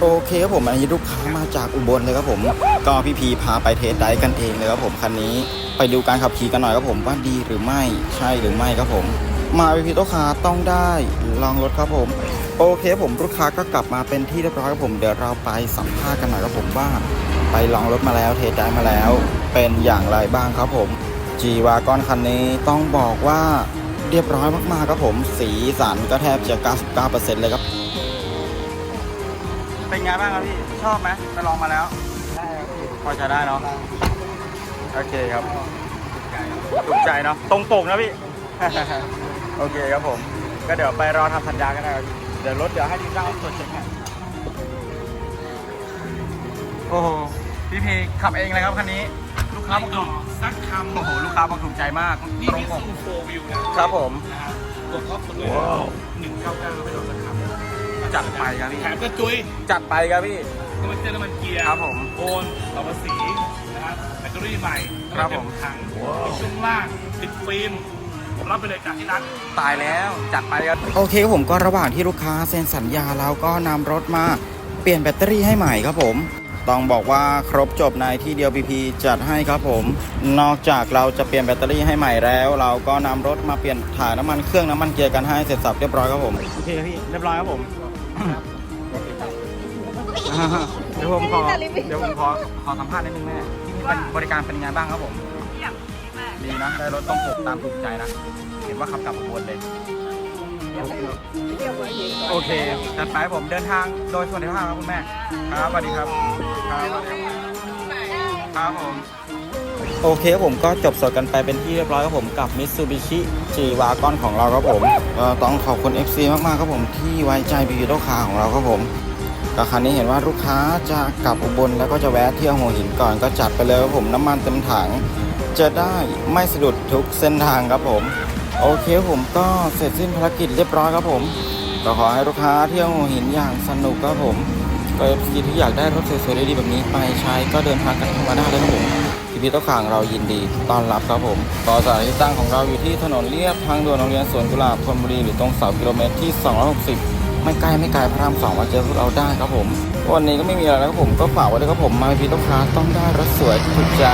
โอเคครับผมอันนี้ลูกค้ามาจากอุบลเลยครับผม ก็พี่พีพาไปเทสไดกันเองเลยครับผมคันนี้ไปดูการขับขี่กันหน่อยครับผมว่าดีหรือไม่ใช่หรือไม่ครับผม มาพี่พีโตคาต้องได้ลองรถครับผม โอเคผมลูกค้าก็กลับมาเป็นที่เรียบร้อยครับผมเดี๋ยวเราไปสัมภาษณ์กันหน่อยครับผมว่า ไปลองรถมาแล้วเทสไดฟ์มาแล้ว เป็นอย่างไรบ้างครับผมจีวากอนคันนี้ต้องบอกว่าเรียบร้อยมากๆครับผม สีสันก็แทบจะ 99%เลยครับ เป็นไงบ้างครับพี่ ชอบไหมไปลองมาแล้ว ได้ครับพี่พอจะได้เนาะ โอเคครับ ถูกใจเนาะ ตรงปกนะพี่ โอเคครับผม ก็เดี๋ยวไปรอทำสัญญากันนะครับเดี๋ยวรถเดี๋ยวให้ทีมช่างเอาตรวจเช็คให้โอ้โห พี่พีขับเองเลยครับคันนี้ ลูกค้าบอกถูกสักคโอ้โห ลูกค้าบอกถูกใจมากำนี่ตรงนี่ปก ซูโฟวิวนะครับผม นะฮะตัวท็อปสุดเลยหนึ่งเก้าเก้าไม่โดนสักคำ จัดไปครับพี่ แถมกระจุยจัดไปครับพี่ น้ำมันเจน้ำมันเกียร์ครับผมโอนต่อภาษีนะฮะแบตเตอรี่ใหม่ครับผม น้ำนเต็ถังติดช่วงล่างติดฟิล์มผมรับไปเลยจากที่ร้านตายแล้วจัดไปครับ โอเคครับผมก็ระหว่างที่ลูกค้าเซ็นสัญญาเราก็นำรถมาเปลี่ยนแบตเตอรี่ให้ใหม่ครับผม ต้องบอกว่าครบจบในที่เดียวพีพีจัดให้ครับผม นอกจากเราจะเปลี่ยนแบตเตอรี่ให้ใหม่แล้ว เราก็นำรถมาเปลี่ยนถ่ายน้ำมันเครื่องน้ำมันเกียร์กันให้เสร็จสับเรียบร้อยครับผม โอเคพี่เรียบร้อยครับผม เดี๋ยวผมขอเดี๋ยวผมขอขอสัมภาษณ์นิดนึงแม่ที่นี่เป็นบริการเป็นยังไงบ้างครับผมเยี่ยมดีมากดีนะได้รถต้องปกตามถูกใจนะเห็นว่าขับกลับอุบลเลยโอเคจัดไปผมเดินทางโดยสวัสดิภาพครับคุณแม่ ครับสวัสดีครับ ครับครับผม โอเคครับผมก็จบสดกันไปเป็นที่เรียบร้อยครับผมกับ Mitsubishi G Wagon ของเราครับผมก็ต้องขอบคุณ FC มากๆครับผมที่ไว้ใจบีโดคาของเราครับผมก็คันนี้เห็นว่าลูกค้าจะกลับอุบลแล้วก็จะแวะเที่ยวหัวหินก่อนก็จัดไปเลยครับผมน้ำมันเต็มถังจะได้ไม่สะดุดทุกเส้นทางครับผม โอเคผมก็เสร็จสิ้นภารกิจเรียบร้อยครับผมก็ขอให้ลูกค้าเที่ยวหัวหินอย่างสนุกครับผมก็เอฟซีที่อยากได้รถสวยๆดีๆแบบนี้ไปใช้ก็เดินทางกันเข้ามาได้เลยครับผม พี่พี่โต๊ะข่างเรายินดีต้อนรับครับผมต่อสถานที่ตั้งของเราอยู่ที่ถนนเลียบทางด่วนโรงเรียนสวนกุหลาบธนบุรีหรือตรงเสากิโลเมตรที่ 260 ไม่ไกลไม่ไกลพระรามสองมาเจอพวกเราได้ครับผม วันนี้ก็ไม่มีอะไรแล้วครับผมก็ฝากไว้เลยครับผมมาพี่โต๊ะข่าต้องได้รถสวยถูกใจ